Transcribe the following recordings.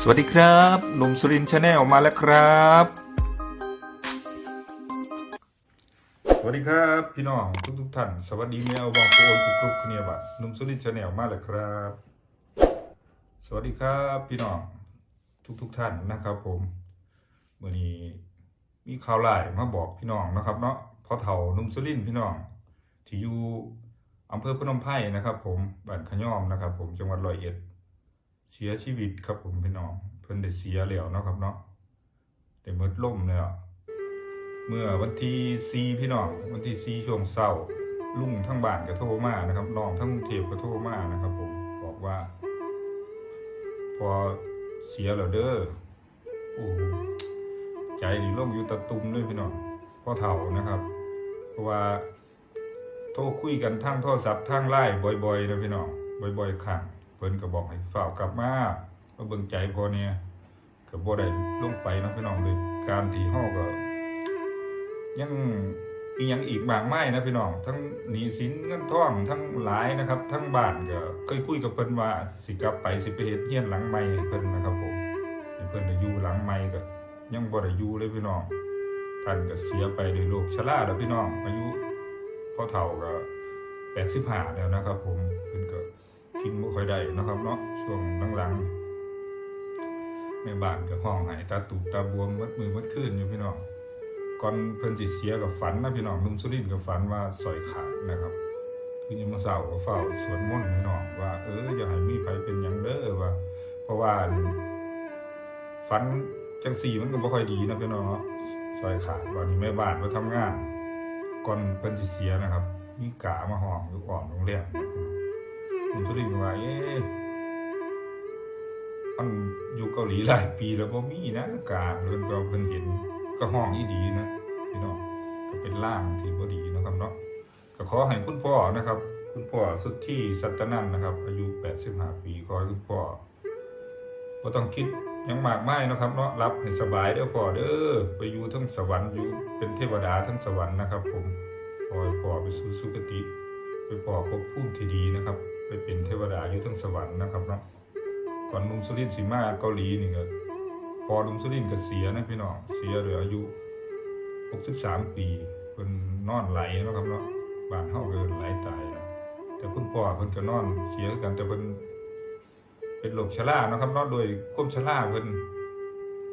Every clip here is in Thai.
สวัสดีครับหนุ่มสุรินชาแนลมาแล้วครับ สวัสดีครับพี่น้องทุกทุกท่าน สวัสดีแมวบางโคนทุกกรุ๊ปเนียบัตหนุ่มสุรินชาแนลมาแล้วครับ สวัสดีครับพี่น้องทุกทุกท่านนะครับ ผมเมื่อนี้มีข่าวหลายมาบอกพี่น้องนะครับเนาะพอเถ่าหนุ่มสุรินพี่น้อง ที่อยู่อำเภอพนมไพรนะครับ ผมบ้านขย่อมนะครับ ผมจังหวัดร้อยเอ็ด เสียชีวิตครับผมพี่น้อง เพิ่นได้เสียแล้วเนาะครับเนาะได้หมดล่มแล้วเมื่อวันที่สีพี่น้องวันที่สีช่วงเช้าลุงทั้งบ้านก็โทรมานะครับน้องทั้งกรุงเทพก็โทรมานะครับ ผมบอกว่า พอเสียแล้วเด้อโอ้โหใจนี่ล่มอยู่ตะตุ่มเลยพี่น้องพ่อเฒ่านะครับ เพราะว่าโทรคุยกันทางโทรศัพท์ทางไลน์บ่อยๆนะพี่น้องบ่อยๆครั้ง เพิ่นก็บอกให้ฝ้าวกลับมามาเบิ่งใจพอเนี่ยก็บ่ได้ลงไปนะพี่น้องด้วยการที่เฮาก็ ยังอีหยังอีกมากมายนะพี่น้องทั้งหนี้สินเงินทองทั้งหลายนะครับ ทั้งบ้านก็เคยคุยกับเพิ่นว่าสิกลับไปสิไปเฮ็ดเฮียนหลังใหม่ให้เพิ่นนะครับผมให้เพิ่นได้อยู่หลังใหม่ก็ยังบ่ได้อยู่เลยพี่น้องท่านก็เสียไปด้วยโรคชราแล้วพี่น้องอายุพ่อเฒ่าก็แปดสิบห้าแล้วนะครับผมเพิ่นก็ กินบ่ค่อยได้นะครับเนาะช่วงหลังๆแม่บ้านก็ห้องไห้ตาตูบตาบวมมัดมือมัดคืนอยู่พี่น้องก่อนเพิ่นสิเสียกับฝันนะพี่น้องนุ่มสุรินทร์ก็ฝันว่าสอยขาดนะครับคือยังมาเศร้าก็เฝ้าสวดมนต์พี่น้องว่าเอออย่าให้มีไผเป็นหยังเด้อว่า เพราะว่าฝันจังสี่มันก็บ่ค่อยดีนะพี่น้องเนาะสอยขาดว่านี่แม่บ้านมาทำงานก่อนเพิ่นสิเสียนะครับ มีกามาห้องอยู่อ่อนโรงแรม ผมสุรินทร์ว่าเอ๊ะมันอยู่เกาหลีหลายปีแล้วบ่มีนะกาเพิ่นก็เพิ่นเห็นก็ห้องอีดีนะพี่น้องก็เป็นร่างที่บ่ดีนะครับเนาะก็ขอให้คุณพ่อนะครับ คุณพ่อสุดที่สัตนันนะครับ อายุ 85 ปีขอให้คุณพ่อบ่ต้องคิดยังมากมายนะครับเนาะรับให้สบายเด้อพ่อเด้อไปอยู่ทั้งสวรรค์อยู่เป็นเทวดาทั้งสวรรค์นะครับ ผมขอให้พ่อไปสู่สุคติ ไปพ่อภพภูมิที่ดีนะครับ ไปเป็นเทวดาอยู่ทั้งสวรรค์นะครับเนาะก่อนลุงสุรินทร์สิมาเกาหลีนี่ก็พอลุงสุรินทร์ก็เสียนะพี่น้องเสียเหลืออายุ 63 ปีเพิ่นนอนไหลนะครับเนาะบ้านเฮาก็ไหลตายนะแต่คุณพ่อเพิ่นก็นอนเสียกันแต่เพิ่นเป็นโรคชรานะครับเนาะโดยความชราเพิ่น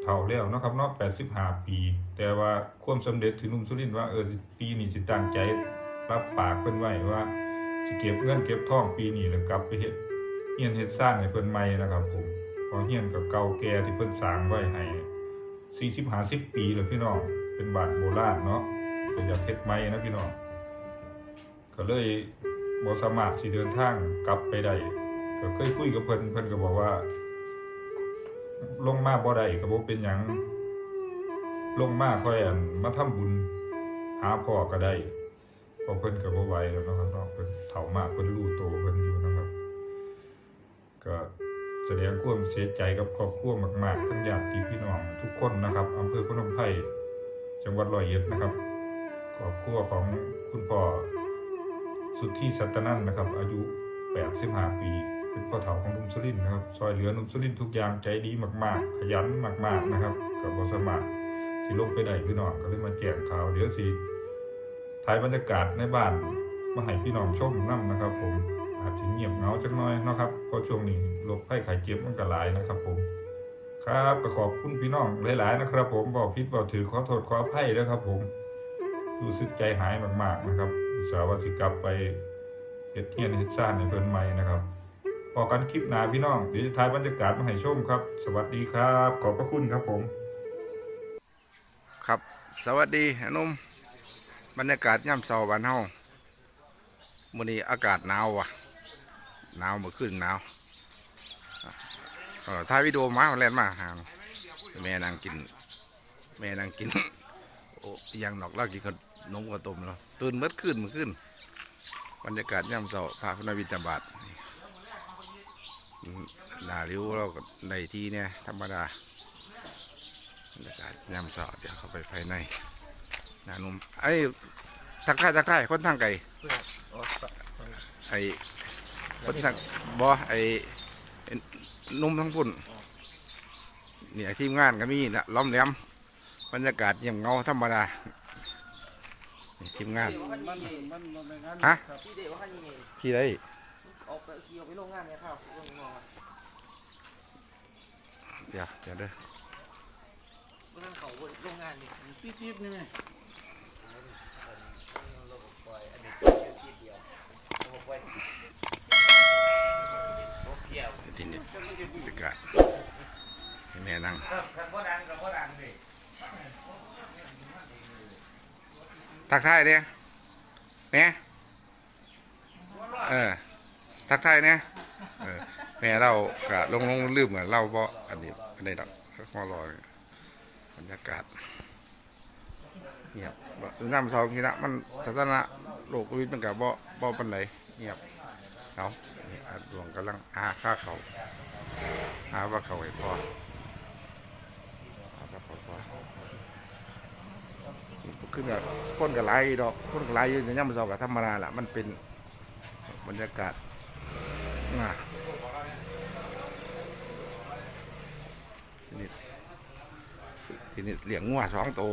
เฒ่าแล้วนะครับเนาะ85 ปี แต่ว่าความสำเร็จที่หนุ่มสุรินทร์ว่าเออปีนี้สิตั้งใจรับปากเพิ่นไว้ว่า สิเก็บเงินเก็บทองปีนี้แล้วกลับไปเฮ็ดเฮียนเฮ็ดสร้างให้เพิ่นใหม่นะครับผมเพอเฮียนก็เก่าแก่ที่เพิ่นสร้างไว้ให้40 50ปีแล้วพี่น้องเป็นบ้านโบราณเนาะก็อยากเฮ็ดใหม่นะพี่น้องก็เลยบ่สามารถสิเดินทางกลับไปได้ก็เคยคุยกับเพิ่นเพิ่นก็บอกว่า ลงมาบ่ได้ก็บ่เป็นหยังลงมาค่อยอันมาทำบุญหาพ่อก็ได้พราะเพิ่นก็บ่ไหวแล้วเนาะครับเพิ่น มากเพิ่นรู้โตเพิ่นอยู่นะครับ ก็แสดงความเสียใจกับครอบครัวมากๆทั้งญาติพี่น้องทุกคนนะครับอำเภอพนมไพรจังหวัดร้อยเอ็ดนะครับครอบครัวของคุณพ่อสุดที่สัตนันนะครับ อายุ85ปี เป็นพ่อเฒ่าของนุ่มสุรินนะครับซอยเหลือนุ่มสุรินทุกอย่างใจดีมากๆ ขยันมากๆนะครับ กับบสมัครสิลงไปได้พี่น้องก็เลยมาแจ้งข่าวเดี๋ยวสิถ่ายบรรยากาศในบ้าน มาให้พี่น้องชมนํนะครับ ผมอาจจะเงียบเหงาจักหน่อยนะครับเพราะช่วงนี้โรคไข้ไข้เจ็บมันก็หลายนะครับ ผม ครับก็ขอบคุณพี่น้องหลาย ๆ นะครับ ผมบอกผิดบอกถือขอโทษขออภัยด้วยครับ ผมรู้สึกใจหายมาก ๆ นะครับอุตส่าห์ว่าสิกลับไปเฮ็ดเฮียนเฮ็ดซ่านในเพิ่นใหม่นะครับพอกันคลิปหน้าพี่น้องเดี๋ยวจะถ่ายบรรยากาศมาให้ชมครับ สวัสดีครับ ขอบพระคุณครับผม ครับ สวัสดีอนุ่มบรรยากาศย่ำเสาบ้านเฮา มื้อนี้อากาศหนาวว่ะหนาวเมื่อคืนหนาวถ่ายวิดีโอมาแล่นมาหาแม่นางกิน แม่นางกินโอ้ยังนอกเล่ากินขนมข้าวต้มแล้วตื่นเมื่อคืนเมื่อคืนบรรยากาศย่ำเสาพาพนวิตาบาทหนาริ้วเราในที่เนี่ยธรรมดาบรรยากาศยามเสาเดี๋ยวเข้าไปภายในนานุ่มไอ้ ทักทายทักทายคนทางไก่ไอ้คนทางบอไอ้นุ่มทั้งพุ่นเนี่ยทีมงานก็มีนะล้อมแหลมบรรยากาศเยี่ยมเงาธรรมดาทีมงานฮะที่ได้ออกไปขี่ออกไปโรเดี๋ยวเดี๋ยวเด้อโรงงานเขาโรงงานนี่ปิ๊บปิ๊บนี่ไง ทีนี้บรรยากาศให้แม่นั่งครับพ่อดังกับพ่อดังดิทักทายเนี่ยแม่เออทักทายเนี่ยเออแม่เรากะลงลงลืมเหมือนเราบ่อันนี้อันนี้ดอกมารอบรรยากาศเงียบบ่น้ำซองนี่นะมันสถานะโลกโควิดมันกับบ่บ่ปันไหน เงียบเอานี่อาดวงกำลังหาค่าเขาหาว่าเขาให้พอหาว่าเขาพอขึ้นกับคนกับไรดอกคนกับไรอยู่ในย่ำเสากับธรรมดาละมันเป็นบรรยากาศน่ะทีนี้ทีนี้เลี้ยงงัวสองตัว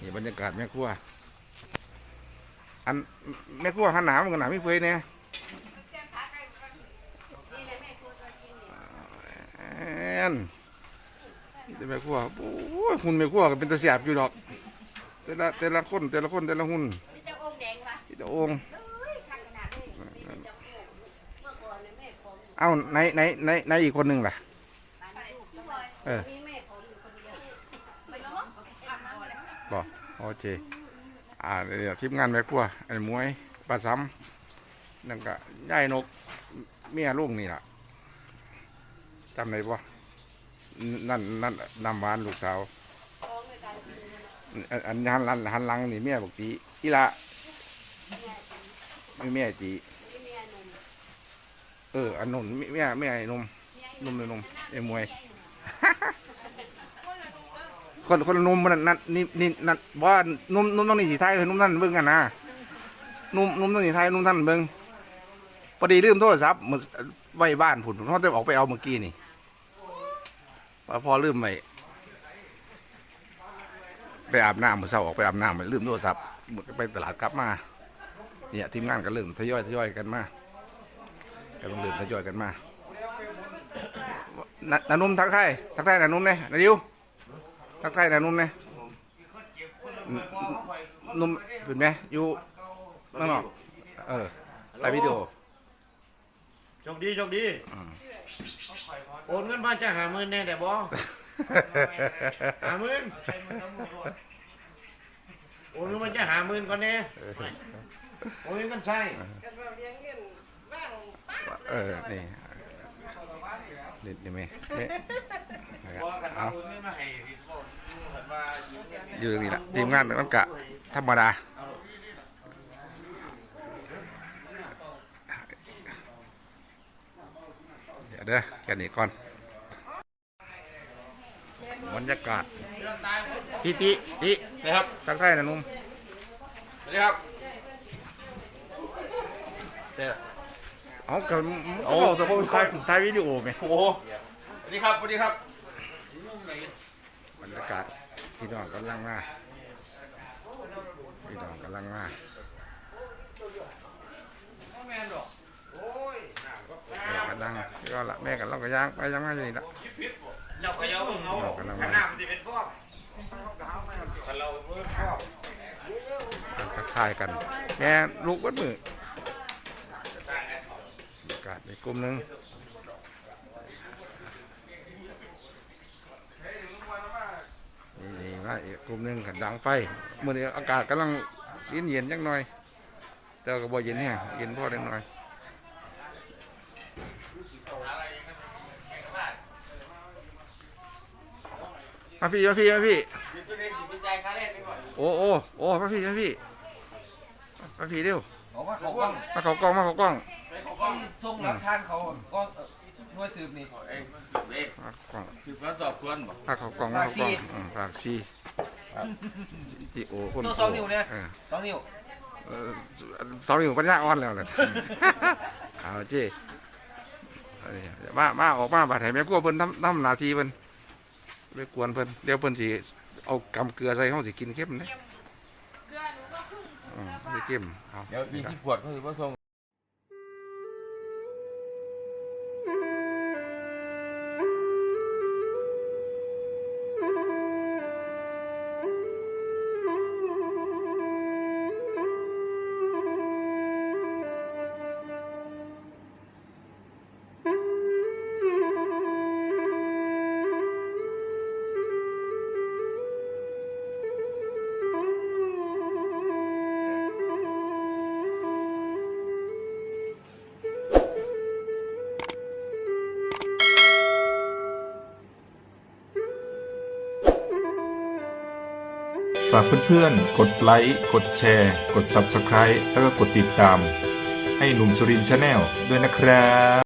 นี่บรรยากาศแม่ครัว อันแม่ครัวหันหนาวมันกันหนาไม่เฟยเนี่ยแอนนี่แม่ครัวโอ้ยหุ่นแม่ครัวก็เป็นตะเสียบอยู่ดอก แต่ละแต่ละคนแต่ละคนแต่ละหุ่นมีแต่องค์แดงวะที่ตะองค์เอ้ยขัดขนาดนี้มีแต่จำพวกเมื่อก่อนเนี่ยแม่ผมอยู่เอ้าในในในในอีกคนหนึ่งล่ะบ้านลูกพี่บอยเออมีแม่ผมอยู่คนเดียวไปแล้วมั้งอาบน้ำมาแล้วบอกโอเค อ่าเดี๋ยวทีมงานแม่ครัวไอ้มวยปลาซ้ำนั่นก็ย่ายนกเมียลูกนี่ล่ะจำได้ปะนั่นนั่นนำหวานลูกสาวอันอันหันหลังหันหลังนี่เมียบอกตีอีละไมีเมียจีเอออันนุ่นเมียเมียไอ้นุ่มนุ่มเลยนุ่มไอ้มวย คนคนนุ่มมันนั่นนี่นี่นั่นว่านุ่มนุ่มต้องนี่สีไทยนุ่มนั่นเบิ่งกันนะนุ่มนุ่มต้องนี่ไทยนุ่มท่านเบิ่งพอดีลืมโทรศัพท์มือไว้บ้านผุนเขาจะออกไปเอาเมื่อกี้นี่พอพอลืมไปไปอาบน้ำมือเช้าออกไปอาบน้ำไปลืมโทรศัพท์หมดก็ไปตลาดกลับมา เนี่ยทีมงานก็เริ่มทยอยทยอยกันมากำลังเริ่มทยอยกันมานานานุ่มทักทายทักทายนานุ่มเนี่ยนาดิว ทักทายนะนุ่มเนี่ยนุ่มเป็นไหมอยู่นั่นหรอกเออไลฟ์วิดีโอโชคดีโชคดีอืมโอนเงินมาจะหาหมื่นแน่แต่บ่หาหมื่นโอนเงินมาจะหาหมื่นก่อนแน่โอนเงินกันใช่เออนี่ เด็ดดีไหมเนี่ยเอาอยู่นี่แหละทีมงานมันกะธรรมดาเดี๋ยวเด้อแค่นี้ก่อนบรรยากาศพี่ติตินะครับทักทายนะนุ่มสวัสดีครับเอาก็เอาเอาแต่ผมถ่ายถ่ายวิดีโอไหมโอ้โหสวัสดีครับสวัสดีครับบรรยากาศพี่น้องกำลังมาพี่น้องกำลังมาแม่นดอกแม่กำลังก็ละแม่กับเราก็ย่างไปย่างมาอยู่นี่ละเจ้าพยาเงาเรากำลังขมานาดมันจะเป็นฟอกคันเราเพิ่มฟอกทักทายกันแม่ลูกวัดมือ บรรยากกลุ่มหนึ่งนี่นี่มาอีกกลุ่มหนึ่งกันดังไฟเมื่อนี้อากาศกำลังเย็นเย็นๆจังหน่อย แต่ก็บ่เย็นแห้งเย็นพอเล็กน้อยมาพี่มาพี่มาพี่โอ้โอ้โอ้มาพี่มาพี่มาพี่เร็วบอกว่าเขากล้องมาเขากล้อง ต้งส่งหลักฐานเขาก็ช่วยซื้อนี่เองเองภากล่องคือฟ้าอบสวนบ่ภาคเขากล่องภาคกล่องอืาคซีที่โอ้คนสองนิ้วเนี่ยสองนิ้วสองนิ้วปัญญาอ่อนแล้วเลยเอาเจ้มามาออกมาบาดแผลแม่กลัวเพิ่นทำำนาทีเพิ่นไปกวนเพิ่นเดี๋ยวเพิ่นสิเอากำเกลือใส่ห้องสิกินเข้มนะเกลือหนูก็ขึ้นเกลือเข้มเดี๋ยวมีที่ปวดก็คือว่าทรงากเพื่อนๆ กดไลค์ กดแชร์ กด Subscribe แล้วก็กดติดตาม ให้หนุ่มสุรินชาแนลด้วยนะครับ